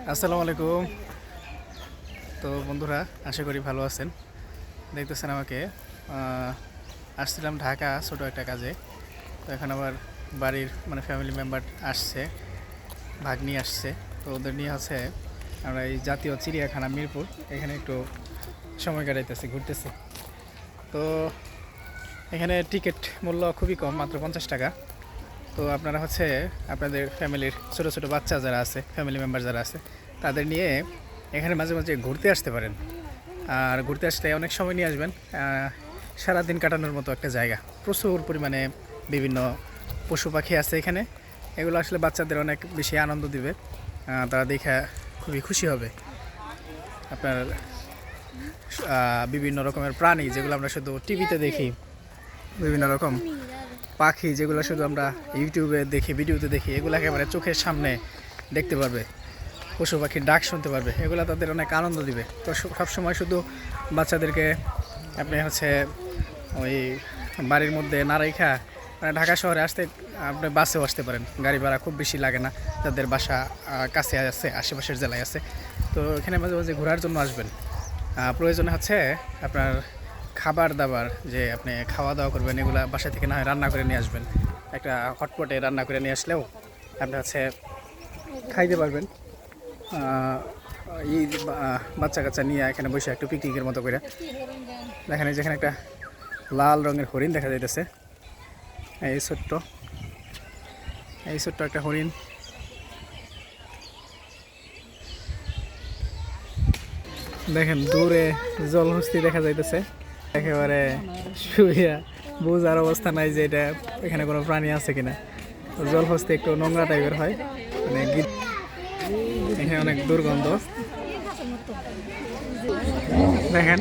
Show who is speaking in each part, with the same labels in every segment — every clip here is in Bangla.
Speaker 1: আসসালামু আলাইকুম। তো বন্ধুরা, আশা করি ভালো আছেন। দেখতেছেন আমাকে। আসছিলাম ঢাকা ছোটো একটা কাজে। তো এখন আবার বাড়ির মানে ফ্যামিলি মেম্বার আসছে, ভাগ্নি আসছে। তো ওদের নিয়ে হচ্ছে আমরা এই জাতীয় চিড়িয়াখানা মিরপুর, এখানে একটু সময় কাটাইতেছি, ঘুরতেছি। তো এখানে টিকিট মূল্য খুবই কম, মাত্র পঞ্চাশ টাকা। তো আপনারা হচ্ছে আপনাদের ফ্যামিলির ছোটো ছোটো বাচ্চা যারা আছে ফ্যামিলি মেম্বার যারা আছে, তাদের নিয়ে এখানে মাঝে মাঝে ঘুরতে আসতে পারেন। আর ঘুরতে আসলে অনেক সময় নিয়ে আসবেন সারাদিন কাটানোর মতো একটা জায়গা। প্রচুর পরিমাণে বিভিন্ন পশু পাখি আছে এখানে। এগুলো আসলে বাচ্চাদের অনেক বেশি আনন্দ দিবে। তারা দেখে খুবই খুশি হবে। আপনার বিভিন্ন রকমের প্রাণী যেগুলো আমরা শুধু টিভিতে দেখি, বিভিন্ন রকম। পাখি যেগুলো শুধু আমরা ইউটিউবে দেখি, ভিডিওতে দেখি, এগুলো একেবারে চোখের সামনে দেখতে পারবে। পশু পাখির ডাক শুনতে পারবে। এগুলো তাদের অনেক আনন্দ দিবে। তো সব- সবসময় শুধু বাচ্চাদেরকে আপনি হচ্ছে ওই বাড়ির মধ্যে না রেখা মানে ঢাকা শহরে আসতে আপনি বাসেও আসতে পারেন। গাড়ি ভাড়া খুব বেশি লাগে না। যাদের বাসা কাছে আছে, আশেপাশের জেলায় আছে। তো এখানে মাঝে মাঝে ঘোরার জন্য আসবেন। প্রয়োজন হচ্ছে আপনার খাবার দাবার যে আপনি খাওয়া দাওয়া করবেন, এগুলা বাসা থেকে না হয় রান্না করে নিয়ে আসবেন। একটা হটপটে রান্না করে নিয়ে আসলেও আপনি হচ্ছে খাইতে পারবেন। এই বাচ্চা কাচ্চা নিয়ে এখানে বসে একটু পিকনিকের মতো করে। দেখেন যেখানে একটা লাল রঙের হরিণ দেখা যাইতেছে। এই ছোট্ট এই ছোট্ট একটা হরিণ। দেখেন দূরে জলহস্তি দেখা যাইতেছে। একেবারে শুইয়া বোঝার অবস্থা নাই যে এটা এখানে কোনো প্রাণী আছে কিনা। তো জলহস্তি একটু নোংরা টাইপের হয়। মানে গি- এখানে অনেক দুর্গন্ধ। দেখেন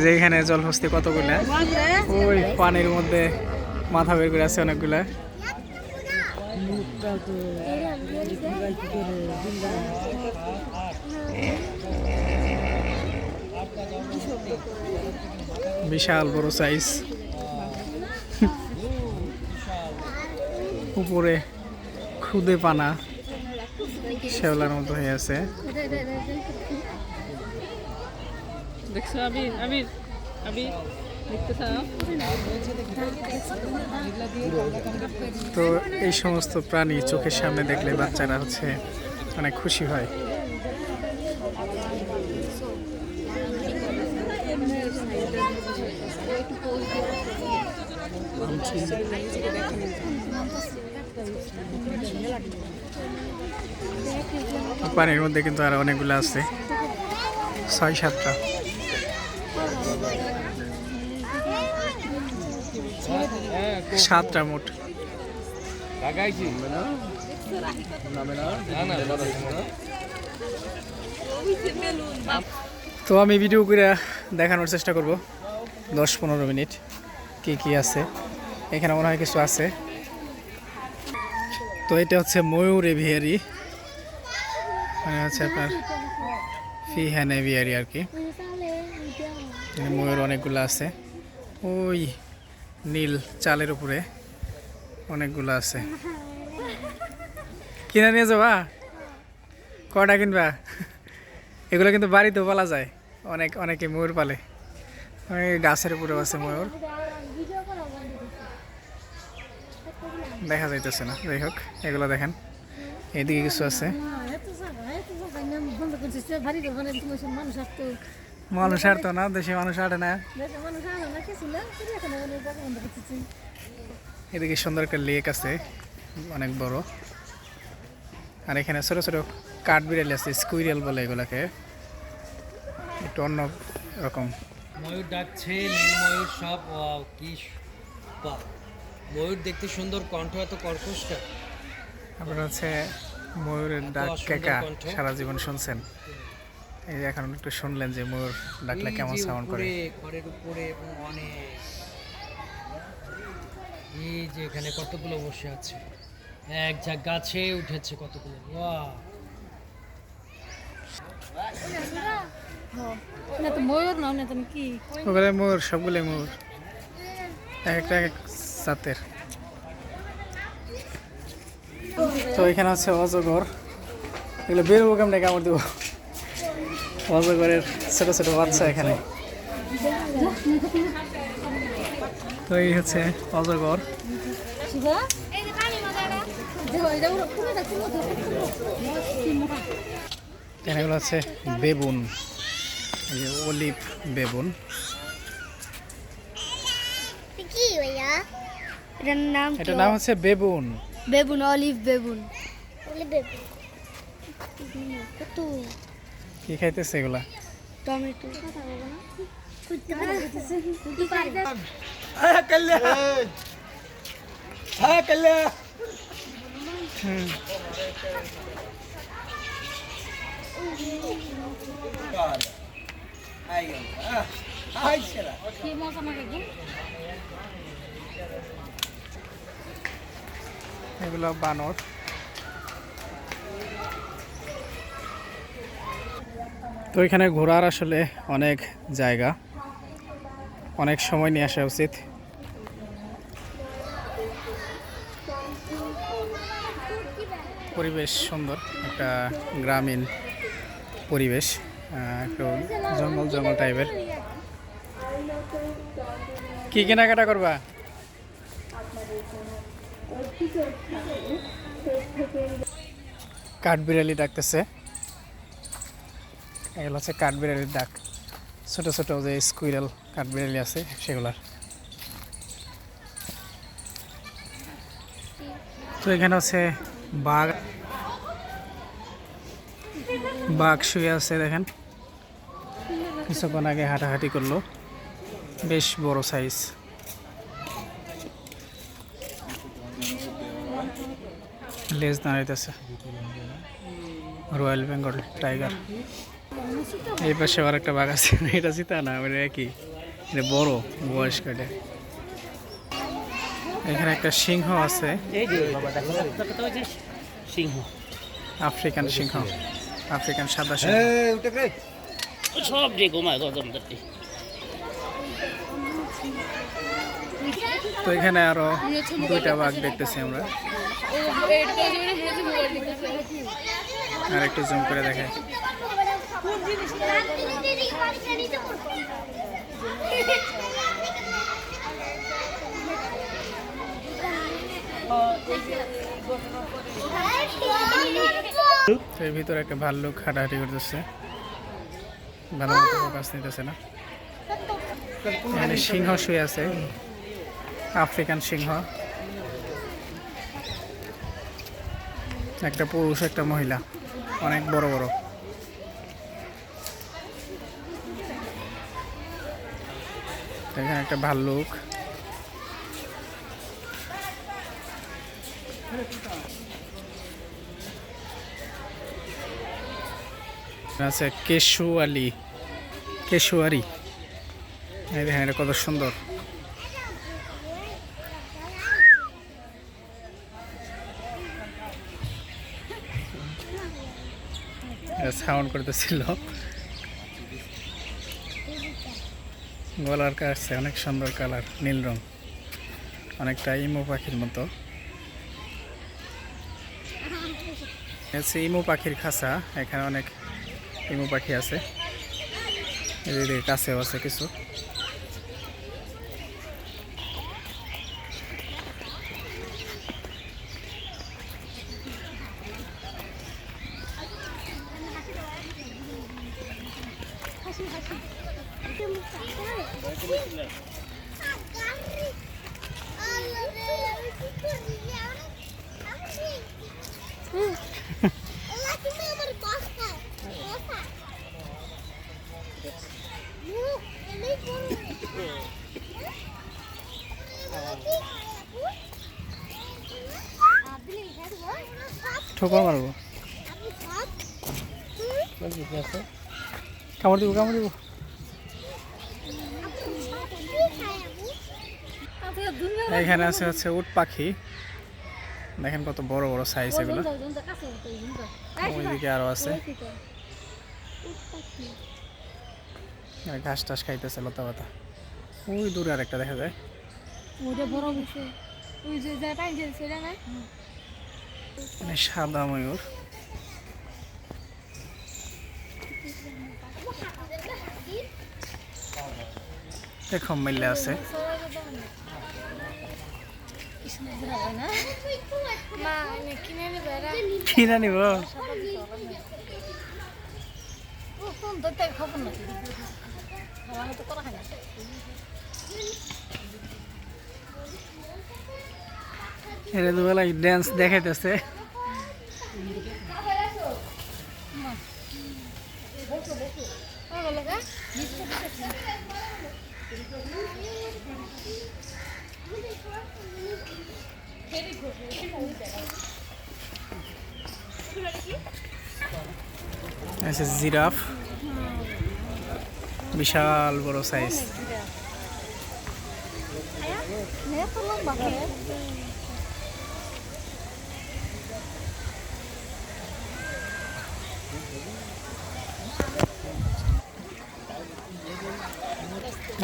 Speaker 1: যে এখানে জলহস্তি কতগুলা? ওই পানির মধ্যে মাথা বের করে আছে অনেকগুলা। বিশাল বড় সাইজ উপরে খুদে পানা শেওলার মতো হয়ে আছে।
Speaker 2: দেখছ আবির আবির আবির
Speaker 1: তো এই সমস্ত প্রাণী চোখের সামনে দেখলে বাচ্চারা হচ্ছে অনেক খুশি হয়। পানির মধ্যে কিন্তু আর অনেকগুলো আছে। ছয় সাতটা। সাতটা মোট। তো আমি ভিডিও করে দেখানোর চেষ্টা করব। দশ পনেরো মিনিট কি কি আছে। এখানে মনে হয় কিছু আছে। তো এটা হচ্ছে ময়ূর এভিয়ারি। মানে হচ্ছে আপনার ফিহ্যান এভিয়ারি আর কি। ময়ূর অনেকগুলো আছে। ওই নীল চালের উপরে অনেকগুলো আছে। কিনে নিয়ে যাবা? কটা কিনবা? এগুলো কিন্তু বাড়িতেও পালা যায়। অনেক, অনেকে ময়ূর পালে। গাছের উপরেও আছে ময়ূর। দেখা যাইতেছে না। যাই হোক, এগুলো দেখেন। এদিকে কিছু আছে। মানুষ আর তো না, দেশে মানুষ আটে না। এদিকে সুন্দর একটা লেক আছে, অনেক বড়। আর এখানে ছোট ছোট কাঠ বিড়াল আছে, স্কুইরেল বলে এগুলাকে। একটু অন্য রকম।
Speaker 3: ময়ূর ডাকছে নীল ময়ূর সব কি ময়ূর দেখতে সুন্দর কণ্ঠ এত কর্কশটা।
Speaker 1: তারপর হচ্ছে ময়ূরের ডাক কেকা সারা জীবন শুনছেন। এই যে এখন একটু শুনলেন যে ময়ূর ডাকলে কেমন
Speaker 3: যে
Speaker 1: সাউন্ড করে।
Speaker 3: ঘরের উপরে এবং অনেক। এই যে এখানে কতগুলো বসে আছে। এক ঝাঁক গাছে উঠেছে কতগুলো। বাহ
Speaker 2: না তো ময়ূর নাও না তুমি কি?
Speaker 1: ওখানে ময়ূর সবগুলোই ময়ূর। এক একটা এক জাতের। তো এখানে হচ্ছে অজগর। এগুলো বেরোবো কেমনে কামড় দেবো? অজগরের ছোট ছোট বাচ্চা এখানে। তো এই হচ্ছে অজগর। এগুলো হচ্ছে বেবুন এই অলিভ বেবুন
Speaker 4: কি ভাইয়া? এটার নাম
Speaker 1: এটার নাম হচ্ছে বেবুন
Speaker 4: বেগুন অলিভ বেগুন। অলিভ বেগুন। কত।
Speaker 1: কি খাইতেছে এগুলা?
Speaker 4: টমেটো।
Speaker 1: এগুলো বানর। তো এখানে ঘোরার আসলে অনেক জায়গা। অনেক সময় নিয়ে আসা উচিত। পরিবেশ সুন্দর, একটা গ্রামীণ পরিবেশ। একটু জঙ্গল জঙ্গল টাইপের কি কেনাকাটা করবা? কাঠবিড়ালি ডাকতেছে এগুলো হচ্ছে কাঠবিড়ালির ডাক ছোট ছোট যে স্কুইরাল কাঠবিড়ালি আছে, সেগুলার। তো এখানে হচ্ছে বাঘ বাঘ শুয়ে আছে, দেখেন। কিছুক্ষণ আগে হাঁটাহাঁটি করল। বেশ বড় সাইজ লেজ দাঁড়াইতেছে। রয়্যাল বেঙ্গল টাইগার এই পাশে আর একটা বাঘ আছে। এটা চিতা না মানে একই। এটা বড় বয়স এটা এখানে একটা সিংহ আছে।
Speaker 3: সিংহ।
Speaker 1: আফ্রিকান সিংহ। আফ্রিকান সাদা সিংহ।
Speaker 3: সব যে ঘুমায় গজম ধরতে
Speaker 1: তো এখানে আরও দুইটা বাঘ দেখতেছি আমরা। আর একটু জুম করে এর ভিতরে একটা ভাল্লুক হাঁটাহাঁটি করতেছে। ভালো মতো নিতেছে না। এখানে সিংহ শুয়ে আছে। আফ্রিকান সিংহ। একটা পুরুষ, একটা মহিলা। অনেক বড় বড়। এখানে একটা ভাল্লুক। আছে কেশুয়ালি, কেশুয়ারি। এই দেখেন, এটা কত সুন্দর। সাউন্ড করতেছিল। গলার কাছে অনেক সুন্দর কালার, নীল রং। অনেকটা ইমো পাখির মতো। ইমু পাখির খাঁচা, এখানে অনেক ইমু পাখি আছে। এদিকে কাছেও আছে কিছু।
Speaker 4: তুমি
Speaker 1: ঠোকর মারবো। কামড় দিব কামড় দিব। এখানে আছে হচ্ছে উট পাখি। দেখেন কত বড় বড় সাইজ এগুলো। ওইদিকে আরও আছে। ঘাস টাস খাইতেছে, লতা পাতা। ওই দূরে আর একটা দেখা যায়।
Speaker 2: ওটা বড় বিষয়। ওই যে যা পাই যে সেটা না?
Speaker 1: মানে সাদা ময়ূর। দেখো মিলে আছে।
Speaker 2: কিনা নিব খবর না।
Speaker 1: এরা দুবেলা ড্যান্স দেখাইতেছে। আচ্ছা জিরাফ। বিশাল বড় সাইজ
Speaker 2: এত লম্বা হয়ে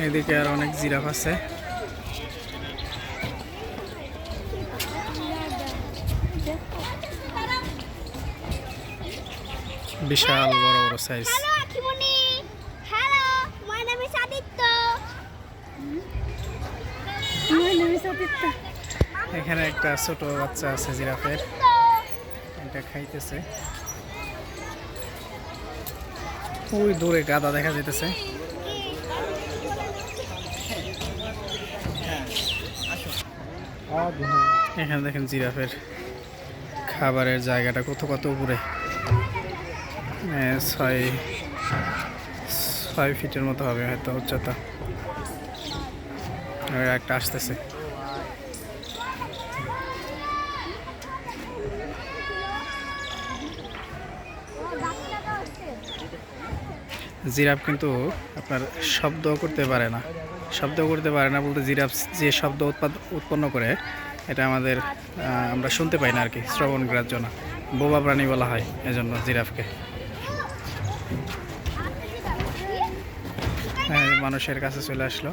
Speaker 1: এদিকে আর অনেক জিরাফ আছে। বিশাল বড় বড় size
Speaker 4: hello Akhimoni hello my name is Aditya.
Speaker 1: এখানে একটা ছোট বাচ্চা আছে জিরাফের। এটা খাইতেছে। ওই দূরে গাদা দেখা যাইতেছে। এখানে দেখেন জিরাফের খাবারের জায়গাটা কত কত উপরে। ছয় ছয় ফিটের মতো হবে হয়তো উচ্চতা। একটা আসতেছে। জিরাফ কিন্তু আপনার শব্দ করতে পারে না। শব্দ করতে পারে না বলতে জিরাফ যে শব্দ উৎপাদ, উৎপন্ন করে, এটা আমাদের আমরা শুনতে পাই না আর কি, শ্রবণ গ্রাহ্য না বোবা প্রাণী বলা হয় এজন্য জিরাফকে। হ্যাঁ মানুষের কাছে চলে আসলো।